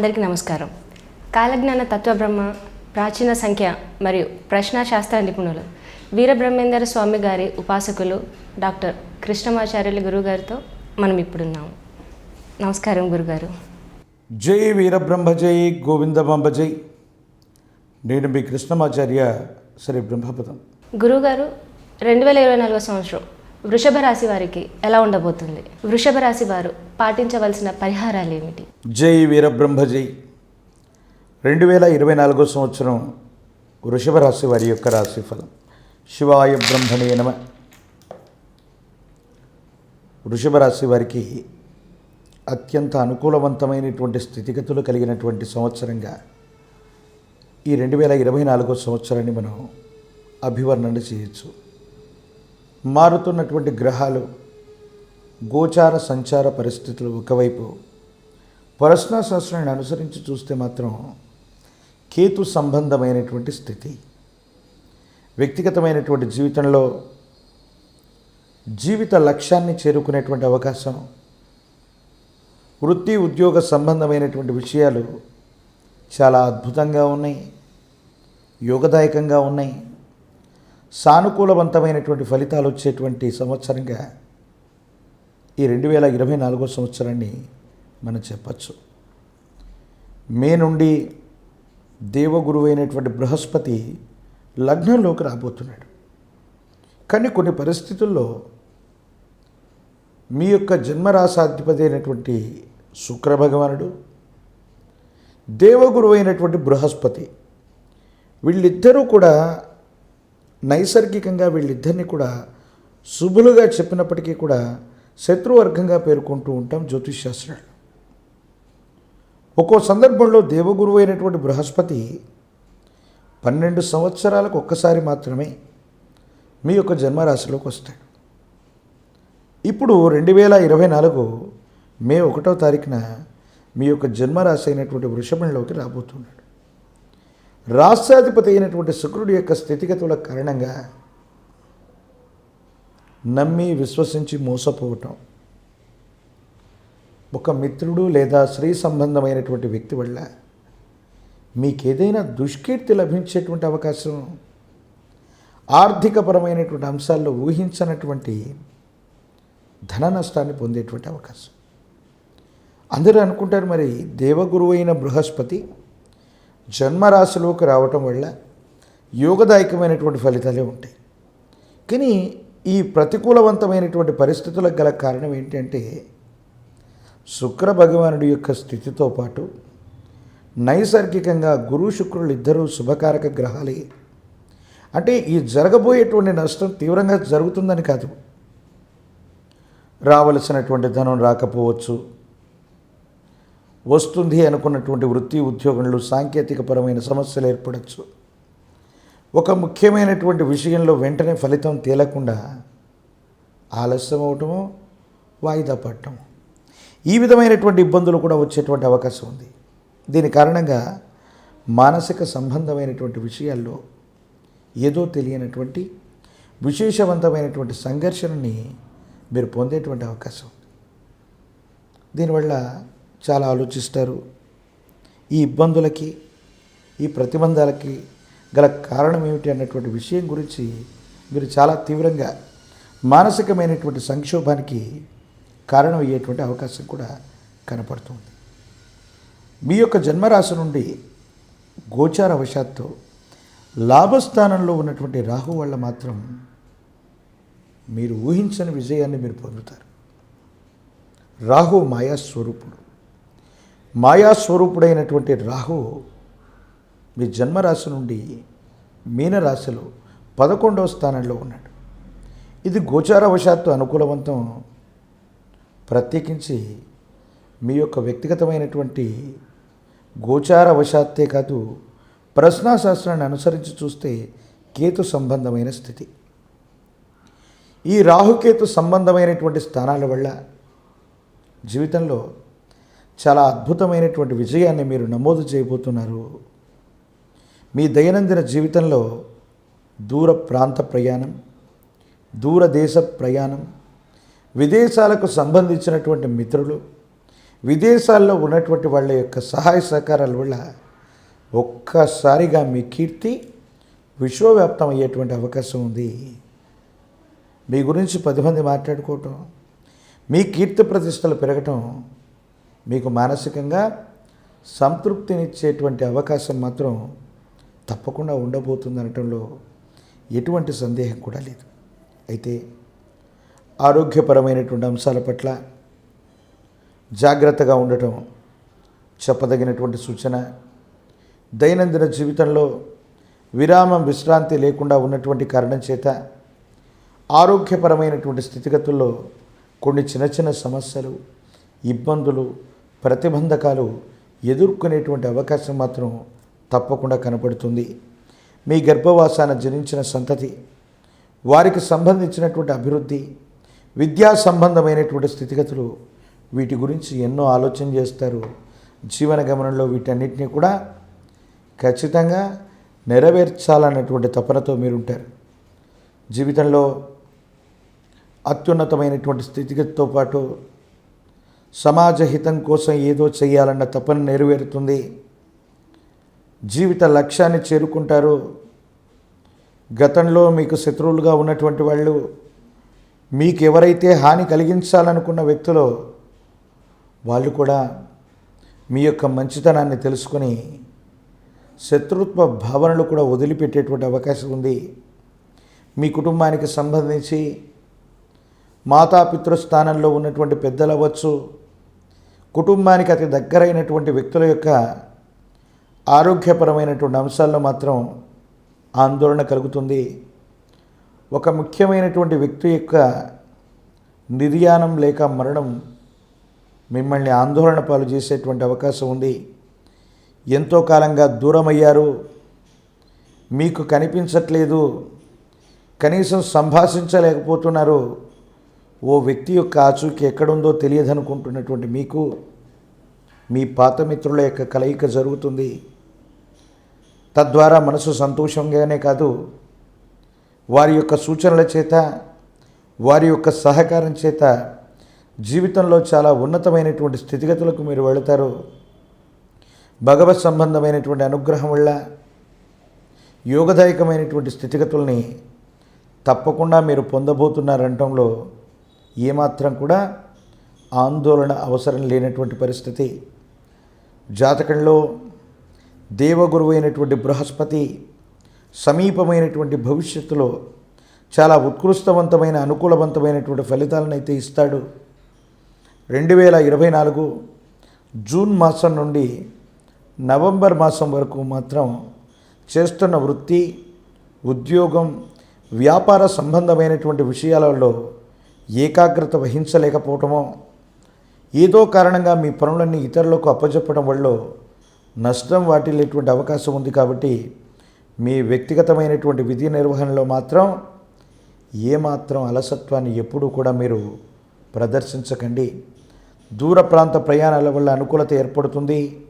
అందరికీ నమస్కారం. కాలజ్ఞాన తత్వబ్రహ్మ ప్రాచీన సంఖ్య మరియు ప్రశ్నాశాస్త్ర నిపుణులు వీరబ్రహ్మేందర స్వామి గారి ఉపాసకులు డాక్టర్ కృష్ణమాచార్యులు గురుగారితో మనం ఇప్పుడున్నాము నమస్కారం గురుగారు. జై వీరబ్రహ్మ జై గోవిందమాంబ జై. నేను మీ కృష్ణమాచార్య శ్రీ బ్రహ్మపదం. గురుగారు రెండు వేల ఇరవై నాలుగో సంవత్సరం వృషభ రాశి వారికి ఎలా ఉండబోతుంది? వృషభ రాశి వారు పాటించవలసిన పరిహారాలు ఏమిటి జై వీరబ్రహ్మ జై రెండు వేల ఇరవై నాలుగో సంవత్సరం వృషభ రాశి వారి యొక్క రాశిఫలం. శివాయ బ్రహ్మణే నమ. వృషభ రాశి వారికి అత్యంత అనుకూలవంతమైనటువంటి స్థితిగతులు కలిగినటువంటి సంవత్సరంగా ఈ రెండు వేల ఇరవై నాలుగో సంవత్సరాన్ని మనం అభివర్ణన చేయొచ్చు. మారుతున్నటువంటి గ్రహాలు గోచార సంచార పరిస్థితులు ఒకవైపు. పరస్నా శాస్త్రాన్ని అనుసరించి చూస్తే మాత్రం కేతు సంబంధమైనటువంటి స్థితి. వ్యక్తిగతమైనటువంటి జీవితంలో జీవిత లక్ష్యాన్ని చేరుకునేటువంటి అవకాశం. వృత్తి ఉద్యోగ సంబంధమైనటువంటి విషయాలు చాలా అద్భుతంగా ఉన్నాయి. యోగదాయకంగా ఉన్నాయి. సానుకూలవంతమైనటువంటి ఫలితాలు వచ్చేటువంటి సంవత్సరంగా ఈ రెండు వేల ఇరవై నాలుగో సంవత్సరాన్ని మనం చెప్పచ్చు. మే నుండి దేవగురువు అయినటువంటి బృహస్పతి లగ్నంలోకి రాబోతున్నాడు. కానీ కొన్ని పరిస్థితుల్లో మీ యొక్క జన్మరాశాధిపతి అయినటువంటి శుక్ర భగవానుడు దేవగురువు అయినటువంటి బృహస్పతి వీళ్ళిద్దరూ కూడా నైసర్గికంగా వీళ్ళిద్దరిని కూడా శుభులుగా చెప్పినప్పటికీ కూడా శత్రువర్గంగా పేర్కొంటూ ఉంటాం జ్యోతిష్శాస్త్రాలు. ఒక్కో సందర్భంలో దేవగురువు అయినటువంటి బృహస్పతి పన్నెండు సంవత్సరాలకు ఒక్కసారి మాత్రమే మీ యొక్క జన్మరాశిలోకి వస్తాడు. ఇప్పుడు రెండు వేల ఇరవై నాలుగు మే ఒకటో తారీఖున మీ యొక్క జన్మరాశి అయినటువంటి వృషభంలోకి రాబోతున్నాడు. రాష్ట్రాధిపతి అయినటువంటి శుక్రుడి యొక్క స్థితిగతుల కారణంగా నమ్మి విశ్వసించి మోసపోవటం. ఒక మిత్రుడు లేదా స్త్రీ సంబంధమైనటువంటి వ్యక్తి వల్ల మీకేదైనా దుష్కీర్తి లభించేటువంటి అవకాశం ఆర్థికపరమైనటువంటి అంశాల్లో ఊహించనటువంటి ధన నష్టాన్ని పొందేటువంటి అవకాశం. అందరూ అనుకుంటారు మరి దేవగురువైన అయిన బృహస్పతి జన్మరాశిలోకి రావటం వల్ల యోగదాయకమైనటువంటి ఫలితాలే ఉంటాయి. కానీ ఈ ప్రతికూలవంతమైనటువంటి పరిస్థితులకు గల కారణం ఏంటంటే శుక్ర భగవానుడి యొక్క స్థితితో పాటు నైసర్గికంగా గురు శుక్రులు ఇద్దరూ శుభకారక గ్రహాలే. అంటే ఈ జరగబోయేటువంటి నష్టం తీవ్రంగా జరుగుతుందని కాదు. రావలసినటువంటి ధనం రాకపోవచ్చు వస్తుంది అనుకున్నటువంటి వృత్తి ఉద్యోగంలో సాంకేతికపరమైన సమస్యలు ఏర్పడవచ్చు ఒక ముఖ్యమైనటువంటి విషయంలో వెంటనే ఫలితం తేలకుండా ఆలస్యం అవటము వాయిదా పడటం ఈ విధమైనటువంటి ఇబ్బందులు కూడా వచ్చేటువంటి అవకాశం ఉంది. దీని కారణంగా మానసిక సంబంధమైనటువంటి విషయాల్లో ఏదో తెలియనటువంటి విశేషవంతమైనటువంటి సంఘర్షణని మీరు పొందేటువంటి అవకాశం ఉంది. దీనివల్ల చాలా ఆలోచిస్తారు. ఈ ఇబ్బందులకి ఈ ప్రతిబంధాలకి గల కారణం ఏమిటి అన్నటువంటి విషయం గురించి మీరు చాలా తీవ్రంగా మానసికమైనటువంటి సంక్షోభానికి కారణం అయ్యేటువంటి అవకాశం కూడా కనపడుతుంది. మీ యొక్క జన్మరాశి నుండి గోచార వశాత్తు లాభస్థానంలో ఉన్నటువంటి రాహు వల్ల మాత్రం మీరు ఊహించని విజయాన్ని మీరు పొందుతారు. రాహు మాయాస్వరూపుడు మాయాస్వరూపుడైనటువంటి రాహు మీ జన్మరాశి నుండి మీనరాశిలో పదకొండవ స్థానంలో ఉన్నాడు. ఇది గోచారవశాత్తు అనుకూలవంతం ప్రత్యేకించి మీ యొక్క వ్యక్తిగతమైనటువంటి గోచారవశాత్తే కాదు ప్రశ్నాశాస్త్రాన్ని అనుసరించి చూస్తే కేతు సంబంధమైన స్థితి. ఈ రాహుకేతు సంబంధమైనటువంటి స్థానాల వల్ల జీవితంలో చాలా అద్భుతమైనటువంటి విజయాన్ని మీరు నమోదు చేయబోతున్నారు. మీ దైనందిన జీవితంలో దూర ప్రాంత ప్రయాణం దూరదేశ ప్రయాణం విదేశాలకు సంబంధించినటువంటి మిత్రులు విదేశాల్లో ఉన్నటువంటి వాళ్ళ యొక్క సహాయ సహకారాల వల్ల ఒక్కసారిగా మీ కీర్తి విశ్వవ్యాప్తం అయ్యేటువంటి అవకాశం ఉంది. మీ గురించి పది మంది మాట్లాడుకోవటం మీ కీర్తి ప్రతిష్టలు పెరగటం మీకు మానసికంగా సంతృప్తినిచ్చేటువంటి అవకాశం మాత్రం తప్పకుండా ఉండబోతుంది అనటంలో ఎటువంటి సందేహం కూడా లేదు. అయితే ఆరోగ్యపరమైనటువంటి అంశాల పట్ల జాగ్రత్తగా ఉండటం చెప్పదగినటువంటి సూచన దైనందిన జీవితంలో విరామం విశ్రాంతి లేకుండా ఉన్నటువంటి కారణం చేత ఆరోగ్యపరమైనటువంటి స్థితిగతుల్లో కొన్ని చిన్న చిన్న సమస్యలు ఇబ్బందులు ప్రతిబంధకాలు ఎదుర్కొనేటువంటి అవకాశం మాత్రం తప్పకుండా కనపడుతుంది. మీ గర్భవాసాన జనించిన సంతతి వారికి సంబంధించినటువంటి అభివృద్ధి విద్యా సంబంధమైనటువంటి స్థితిగతులు వీటి గురించి ఎన్నో ఆలోచన చేస్తారు. జీవన గమనంలో వీటన్నిటిని కూడా ఖచ్చితంగా నెరవేర్చాలన్నటువంటి తపనతో మీరుంటారు. జీవితంలో అత్యున్నతమైనటువంటి స్థితిగతితో పాటు సమాజ హితం కోసం ఏదో చేయాలన్న తపన నెరవేరుతుంది. జీవిత లక్ష్యాన్ని చేరుకుంటారు. గతంలో మీకు శత్రువులుగా ఉన్నటువంటి వాళ్ళు మీకు ఎవరైతే హాని కలిగించాలనుకున్న వ్యక్తులో వాళ్ళు కూడా మీ యొక్క మంచితనాన్ని తెలుసుకొని శత్రుత్వ భావనలు కూడా వదిలిపెట్టేటువంటి అవకాశం ఉంది. మీ కుటుంబానికి సంబంధించి మాతాపితృ స్థానంలో ఉన్నటువంటి పెద్దలు అవ్వచ్చు కుటుంబానికి అతి దగ్గరైనటువంటి వ్యక్తుల యొక్క ఆరోగ్యపరమైనటువంటి అంశాల్లో మాత్రం ఆందోళన కలుగుతుంది. ఒక ముఖ్యమైనటువంటి వ్యక్తి యొక్క నిర్యాణం లేక మరణం మిమ్మల్ని ఆందోళన పాలు చేసేటువంటి అవకాశం ఉంది. ఎంతో కాలంగా దూరమయ్యారు. మీకు కనిపించట్లేదు. కనీసం సంభాషించలేకపోతున్నారు. ఓ వ్యక్తి యొక్క ఆచూకీ ఎక్కడుందో తెలియదనుకుంటున్నటువంటి మీకు మీ పాత మిత్రుల యొక్క కలయిక జరుగుతుంది. తద్వారా మనసు సంతోషంగానే కాదు వారి యొక్క సూచనల చేత వారి యొక్క సహకారం చేత జీవితంలో చాలా ఉన్నతమైనటువంటి స్థితిగతులకు మీరు వెళతారు. భగవత్ సంబంధమైనటువంటి అనుగ్రహం వల్ల యోగదాయకమైనటువంటి స్థితిగతుల్ని తప్పకుండా మీరు పొందబోతున్నారంటంలో ఏమాత్రం కూడా ఆందోళన అవసరం లేనటువంటి పరిస్థితి. జాతకంలో దేవగురువు అయినటువంటి బృహస్పతి సమీపమైనటువంటి భవిష్యత్తులో చాలా ఉత్కృష్టవంతమైన అనుకూలవంతమైనటువంటి ఫలితాలను అయితే ఇస్తాడు. రెండు వేల ఇరవై నాలుగు జూన్ మాసం నుండి నవంబర్ మాసం వరకు మాత్రం చేస్తున్న వృత్తి ఉద్యోగం వ్యాపార సంబంధమైనటువంటి విషయాలలో ఏకాగ్రత వహించలేకపోవటమో ఏదో కారణంగా మీ పనులన్నీ ఇతరులకు అప్పచెప్పడం వల్ల నష్టం వాటిల్లేటువంటి అవకాశం ఉంది కాబట్టి మీ వ్యక్తిగతమైనటువంటి విధి నిర్వహణలో మాత్రం ఏమాత్రం అలసత్వాన్ని ఎప్పుడూ కూడా మీరు ప్రదర్శించకండి. దూర ప్రాంత ప్రయాణాల వల్ల అనుకూలత ఏర్పడుతుంది.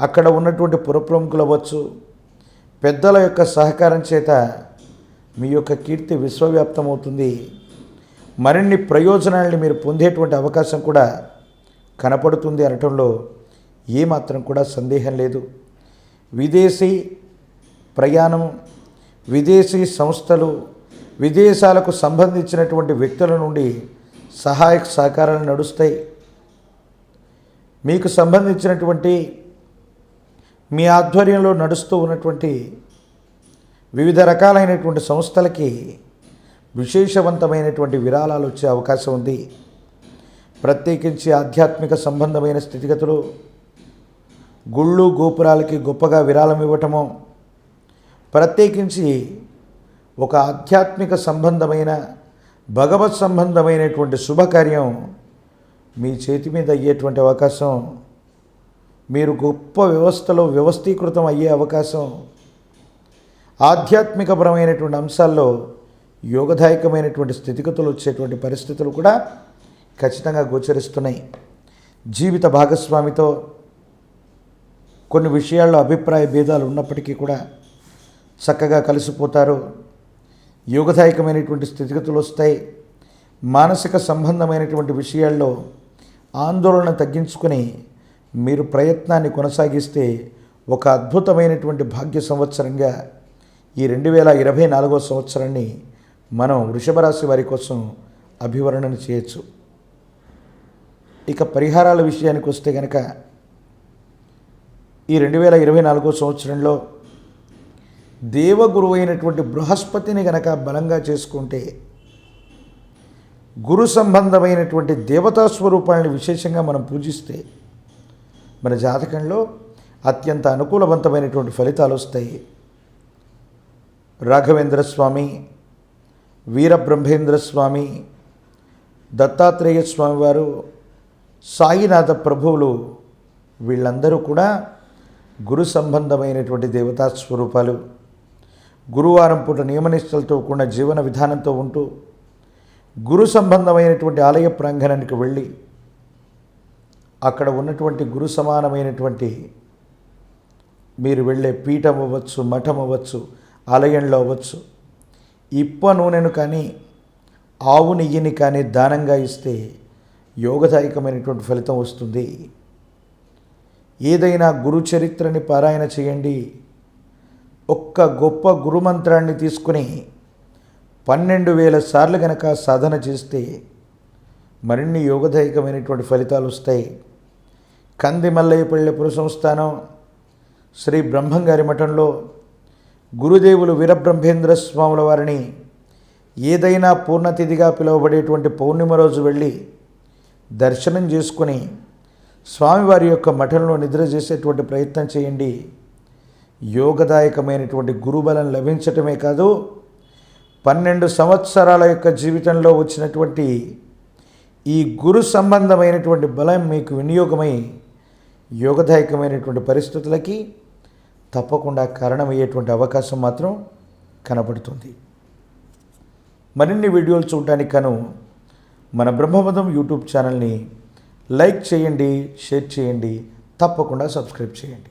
అక్కడ ఉన్నటువంటి పురప్రముఖులు అవ్వచ్చు. పెద్దల యొక్క సహకారం చేత మీ యొక్క కీర్తి విశ్వవ్యాప్తమవుతుంది. మరిన్ని ప్రయోజనాలని మీరు పొందేటువంటి అవకాశం కూడా కనపడుతుంది అనటంలో ఏమాత్రం కూడా సందేహం లేదు. విదేశీ ప్రయాణం విదేశీ సంస్థలు విదేశాలకు సంబంధించినటువంటి వ్యక్తుల నుండి సహాయక సహకారాలు నడుస్తాయి. మీకు సంబంధించినటువంటి మీ ఆధ్వర్యంలో నడుస్తూ ఉన్నటువంటి వివిధ రకాలైనటువంటి సంస్థలకి విశేషవంతమైనటువంటి విరాళాలు వచ్చే అవకాశం ఉంది. ప్రత్యేకించి ఆధ్యాత్మిక సంబంధమైన స్థితిగతులు గుళ్ళు గోపురాలకి గొప్పగా విరాళం ఇవ్వటము ప్రత్యేకించి ఒక ఆధ్యాత్మిక సంబంధమైన భగవత్ సంబంధమైనటువంటి శుభకార్యం మీ చేతి మీద అయ్యేటువంటి అవకాశం మీరు గొప్ప వ్యవస్థలో వ్యవస్థీకృతం అయ్యే అవకాశం ఆధ్యాత్మికపరమైనటువంటి అంశాల్లో యోగదాయకమైనటువంటి స్థితిగతులు వచ్చేటువంటి పరిస్థితులు కూడా ఖచ్చితంగా గోచరిస్తున్నాయి. జీవిత భాగస్వామితో కొన్ని విషయాల్లో అభిప్రాయ భేదాలు ఉన్నప్పటికీ కూడా చక్కగా కలిసిపోతారు. యోగదాయకమైనటువంటి స్థితిగతులు వస్తాయి. మానసిక సంబంధమైనటువంటి విషయాల్లో ఆందోళన తగ్గించుకొని మీరు ప్రయత్నాన్ని కొనసాగిస్తే ఒక అద్భుతమైనటువంటి భాగ్య సంవత్సరంగా ఈ రెండు వేల ఇరవై నాలుగో సంవత్సరాన్ని మనం వృషభ రాశి వారి కోసం అభివర్ణన చేయొచ్చు. ఇక పరిహారాల విషయానికి వస్తే కనుక ఈ రెండు వేల ఇరవై నాలుగో సంవత్సరంలో దేవగురువు అయినటువంటి బృహస్పతిని గనక బలంగా చేసుకుంటే గురు సంబంధమైనటువంటి దేవతా స్వరూపాలను విశేషంగా మనం పూజిస్తే మన జాతకంలో అత్యంత అనుకూలవంతమైనటువంటి ఫలితాలు వస్తాయి. రాఘవేంద్ర స్వామి వీరబ్రహ్మేంద్ర స్వామి దత్తాత్రేయ స్వామివారు సాయినాథ ప్రభువులు వీళ్ళందరూ కూడా గురు సంబంధమైనటువంటి దేవతా స్వరూపాలు. గురువారం పూట నియమనిష్టలతో కూడిన జీవన విధానంతో ఉంటూ గురు సంబంధమైనటువంటి ఆలయ ప్రాంగణానికి వెళ్ళి అక్కడ ఉన్నటువంటి గురు సమానమైనటువంటి మీరు వెళ్ళే పీఠం అవ్వచ్చు మఠం అవ్వచ్చు ఆలయంలో అవ్వచ్చు ఇప్ప నూనెను కానీ ఆవు నెయ్యిని కానీ దానంగా ఇస్తే యోగదాయకమైనటువంటి ఫలితం వస్తుంది. ఏదైనా గురు చరిత్రని పారాయణ చేయండి. ఒక్క గొప్ప గురుమంత్రాన్ని తీసుకుని పన్నెండు వేల సార్లు గనక సాధన చేస్తే మరిన్ని యోగదాయకమైనటువంటి ఫలితాలు వస్తాయి. కంది మల్లయ్యపల్లె పురసంస్థానం శ్రీ బ్రహ్మంగారి మఠంలో గురుదేవులు వీరబ్రహ్మేంద్ర స్వాముల వారిని ఏదైనా పూర్ణతిథిగా పిలువబడేటువంటి పౌర్ణిమ రోజు వెళ్ళి దర్శనం చేసుకొని స్వామివారి యొక్క మఠంలో నిద్ర చేసేటువంటి ప్రయత్నం చేయండి. యోగదాయకమైనటువంటి గురుబలం లభించటమే కాదు పన్నెండు సంవత్సరాల యొక్క జీవితంలో వచ్చినటువంటి ఈ గురు సంబంధమైనటువంటి బలం మీకు వినియోగమై యోగదాయకమైనటువంటి పరిస్థితులకి తప్పకుండా కారణమయ్యేటువంటి అవకాశం మాత్రం కనబడుతుంది. మరిన్ని వీడియోలు చూడటానికి కను మన బ్రహ్మపదం యూట్యూబ్ ఛానల్ని లైక్ చేయండి షేర్ చేయండి తప్పకుండా సబ్స్క్రైబ్ చేయండి.